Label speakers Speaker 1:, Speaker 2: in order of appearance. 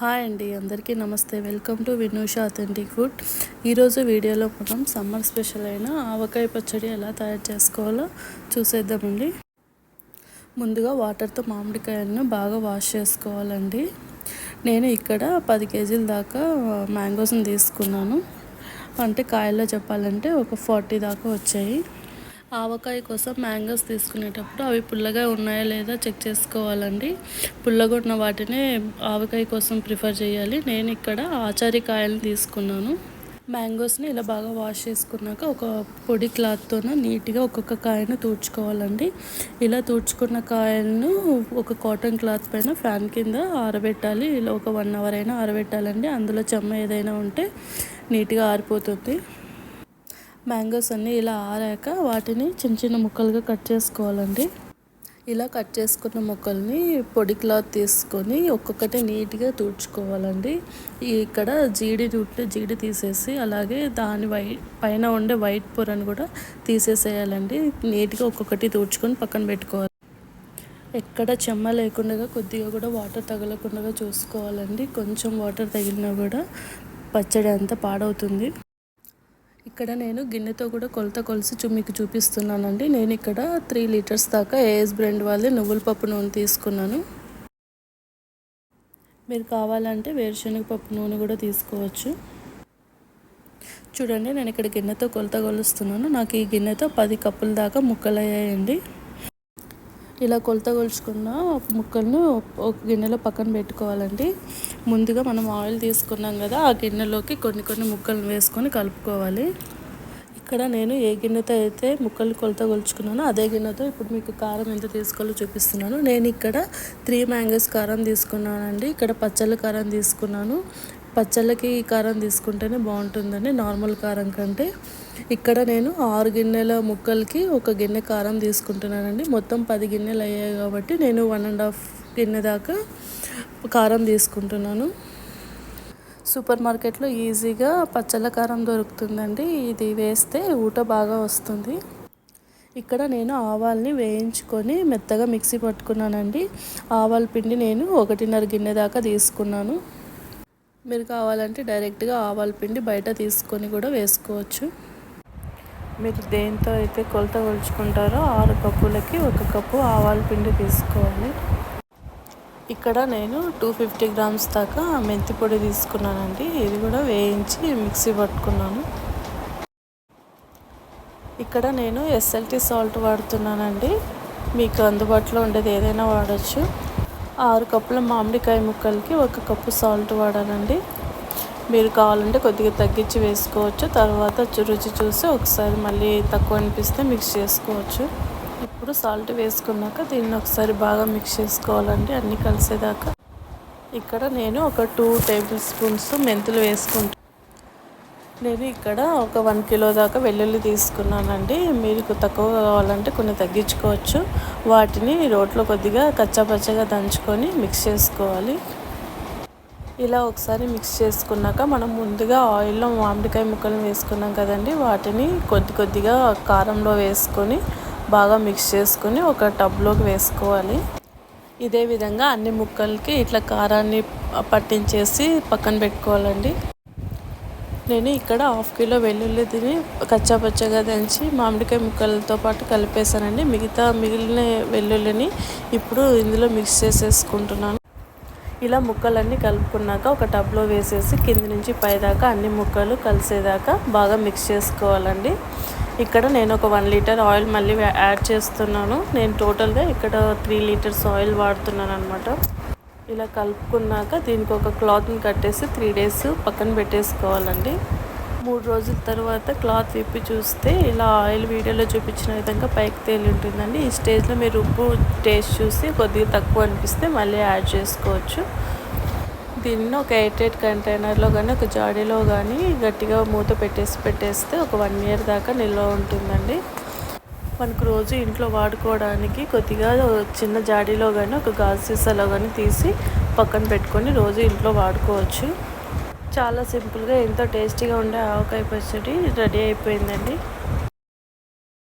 Speaker 1: Hi అండి అందరికీ నమస్తే. Welcome to Vinusha authentic food. ఈరోజు వీడియోలో మనం సమ్మర్ స్పెషల్ అయిన ఆవకాయ పచ్చడి ఎలా తయారు చేసుకోవాలో చూసేద్దామండి. ముందుగా వాటర్తో మామిడికాయలను బాగా వాష్ చేసుకోవాలండి. నేను ఇక్కడ పది కేజీల దాకా మ్యాంగోస్ని తీసుకున్నాను. అంటే కాయల్లో చెప్పాలంటే ఒక ఫార్టీ దాకా వచ్చాయి. ఆవకాయ కోసం మ్యాంగోస్ తీసుకునేటప్పుడు అవి పుల్లగా ఉన్నాయా లేదా చెక్ చేసుకోవాలండి. పుల్లగా ఉన్న వాటినే ఆవకాయ కోసం ప్రిఫర్ చేయాలి. నేను ఇక్కడ ఆచారి కాయలు తీసుకున్నాను. మ్యాంగోస్ని ఇలా బాగా వాష్ చేసుకున్నాక ఒక పొడి క్లాత్తో నీట్గా ఒక్కొక్క కాయను తూడ్చుకోవాలండి. ఇలా తూడ్చుకున్న కాయలను ఒక కాటన్ క్లాత్ పైన ఫ్యాన్ కింద ఆరబెట్టాలి. ఇలా ఒక వన్ అవర్ అయినా ఆరబెట్టాలండి. అందులో చెమ్మ ఏదైనా ఉంటే నీట్గా ఆరిపోతుంది. మ్యాంగోస్ అన్నీ ఇలా ఆరాక వాటిని చిన్న చిన్న ముక్కలుగా కట్ చేసుకోవాలండి. ఇలా కట్ చేసుకున్న ముక్కల్ని పొడి క్లాత్ తీసుకొని ఒక్కొక్కటి నీట్గా తుడుచుకోవాలండి. ఇక్కడ జీడి ఉంటే జీడి తీసేసి అలాగే దాని వై పైన ఉండే వైట్ పొరను కూడా తీసేసేయాలండి. నీట్గా ఒక్కొక్కటి తుడుచుకొని పక్కన పెట్టుకోవాలి. ఎక్కడ చెమ్మ లేకుండా కొద్దిగా కూడా వాటర్ తగలకుండా చూసుకోవాలండి. కొంచెం వాటర్ తగిలినా కూడా పచ్చడి అంతా పాడవుతుంది. ఇక్కడ నేను గిన్నెతో కూడా కొలత కొలిసి చూ మీకు చూపిస్తున్నానండి. నేను ఇక్కడ త్రీ లీటర్స్ దాకా ఏఎస్ బ్రెండ్ వాళ్ళే నువ్వుల పప్పు నూనె తీసుకున్నాను. మీరు కావాలంటే వేరుశనగ పప్పు నూనె కూడా తీసుకోవచ్చు. చూడండి నేను ఇక్కడ గిన్నెతో కొలత కొలుస్తున్నాను. నాకు ఈ గిన్నెతో పది కప్పుల దాకా ముక్కలయ్యాయండి. ఇలా కొలత కొలుచుకున్న ముక్కలను ఒక గిన్నెలో పక్కన పెట్టుకోవాలండి. ముందుగా మనం ఆయిల్ తీసుకున్నాం కదా ఆ గిన్నెలోకి కొన్ని కొన్ని ముక్కలను వేసుకొని కలుపుకోవాలి. ఇక్కడ నేను ఏ గిన్నెతో అయితే ముక్కలు కొలత కొలుచుకున్నానో అదే గిన్నెతో ఇప్పుడు మీకు కారం ఎంత తీసుకోవాలో చూపిస్తున్నాను. నేను ఇక్కడ త్రీ మ్యాంగోస్ కారం తీసుకున్నానండి. ఇక్కడ పచ్చళ్ళ కారం తీసుకున్నాను. పచ్చళ్ళకి ఈ కారం తీసుకుంటేనే బాగుంటుందండి నార్మల్ కారం కంటే. ఇక్కడ నేను ఆరు గిన్నెల ముక్కలకి ఒక గిన్నె కారం తీసుకుంటున్నానండి. మొత్తం పది గిన్నెలు అయ్యాయి కాబట్టి నేను వన్ అండ్ హాఫ్ గిన్నె దాకా కారం తీసుకుంటున్నాను. సూపర్ మార్కెట్లో ఈజీగా పచ్చళ్ళ కారం దొరుకుతుందండి. ఇది వేస్తే ఊట బాగా వస్తుంది. ఇక్కడ నేను ఆవాల్ని వేయించుకొని మెత్తగా మిక్సీ పట్టుకున్నానండి. ఆవాల పిండి నేను ఒకటిన్నర గిన్నె దాకా తీసుకున్నాను. మీరు కావాలంటే డైరెక్ట్గా ఆవాల పిండి బయట తీసుకొని కూడా వేసుకోవచ్చు. మీరు దేంతో అయితే కొలత కొలుచుకుంటారో ఆరు కప్పులకి ఒక కప్పు ఆవాల పిండి తీసుకోవాలి. ఇక్కడ నేను టూ ఫిఫ్టీ గ్రామ్స్ దాకా మెంతి పొడి తీసుకున్నానండి. ఇది కూడా వేయించి మిక్సీ పట్టుకున్నాను. ఇక్కడ నేను ఎస్ఎల్టీ సాల్ట్ వాడుతున్నానండి. మీకు అందుబాటులో ఉండేది ఏదైనా వాడచ్చు. ఆరు కప్పుల మామిడికాయ ముక్కలకి ఒక కప్పు సాల్ట్ వాడాలండి. మీరు కావాలంటే కొద్దిగా తగ్గించి వేసుకోవచ్చు. తర్వాత రుచి చూసి ఒకసారి మళ్ళీ తక్కువ అనిపిస్తే మిక్స్ చేసుకోవచ్చు. ఇప్పుడు సాల్ట్ వేసుకున్నాక దీన్ని ఒకసారి బాగా మిక్స్ చేసుకోవాలండి. అన్నీ కలిసేదాకా. ఇక్కడ నేను ఒక టూ టేబుల్ స్పూన్స్ మెంతులు వేసుకుంటాను నేను ఇక్కడ ఒక వన్ కిలో దాకా వెల్లుల్లి తీసుకున్నానండి. మీకు తక్కువ కావాలంటే కొన్ని తగ్గించుకోవచ్చు. వాటిని రోట్లో కొద్దిగా కచ్చాపచ్చగా దంచుకొని మిక్స్ చేసుకోవాలి. ఇలా ఒకసారి మిక్స్ చేసుకున్నాక మనం ముందుగా ఆయిల్లో మామిడికాయ ముక్కలు వేసుకున్నాం కదండి. వాటిని కొద్ది కొద్దిగా కారంలో వేసుకొని బాగా మిక్స్ చేసుకొని ఒక టబ్లోకి వేసుకోవాలి. ఇదే విధంగా అన్ని ముక్కలకి ఇట్లా కారాన్ని పట్టించేసి పక్కన పెట్టుకోవాలండి. నేను ఇక్కడ హాఫ్ కిలో వెల్లుల్లి తిని కచ్చాపచ్చగా దంచి మామిడికాయ ముక్కలతో పాటు కలిపేసానండి మిగతా మిగిలిన వెల్లుల్లిని ఇప్పుడు ఇందులో మిక్స్ చేసేసుకుంటున్నాను. ఇలా ముక్కలన్నీ కలుపుకున్నాక ఒక టబ్లో వేసేసి కింది నుంచి పైదాకా అన్ని ముక్కలు కలిసేదాకా బాగా మిక్స్ చేసుకోవాలండి. ఇక్కడ నేను ఒక వన్ లీటర్ ఆయిల్ మళ్ళీ యాడ్ చేస్తున్నాను. నేను టోటల్గా ఇక్కడ త్రీ లీటర్స్ ఆయిల్ వాడుతున్నాను అనమాట ఇలా కలుపుకున్నాక దీనికి ఒక క్లాత్ని కట్టేసి త్రీ డేస్ పక్కన పెట్టేసుకోవాలండి. మూడు రోజుల తర్వాత క్లాత్ విప్పి చూస్తే ఇలా ఆయిల్ వీడియోలో చూపించిన విధంగా పైకి తేలి ఉంటుందండి ఈ స్టేజ్లో మీరు ఉప్పు టేస్ట్ చూసి కొద్దిగా తక్కువ అనిపిస్తే మళ్ళీ యాడ్ చేసుకోవచ్చు. దీన్ని ఒక ఎయిట్ ఎయిట్ కంటైనర్లో కానీ ఒక జాడీలో కానీ గట్టిగా మూత పెట్టేసి పెట్టేస్తే ఒక వన్ ఇయర్ దాకా నిల్వ ఉంటుందండి. మనకు రోజు ఇంట్లో వాడుకోవడానికి కొద్దిగా చిన్న జాడీలో కానీ ఒక గాజు సీసాలో కానీ తీసి పక్కన పెట్టుకొని రోజు ఇంట్లో వాడుకోవచ్చు. చాలా సింపుల్గా ఎంతో టేస్టీగా ఉండే ఆవకాయ పచ్చడి రెడీ అయిపోయిందండి.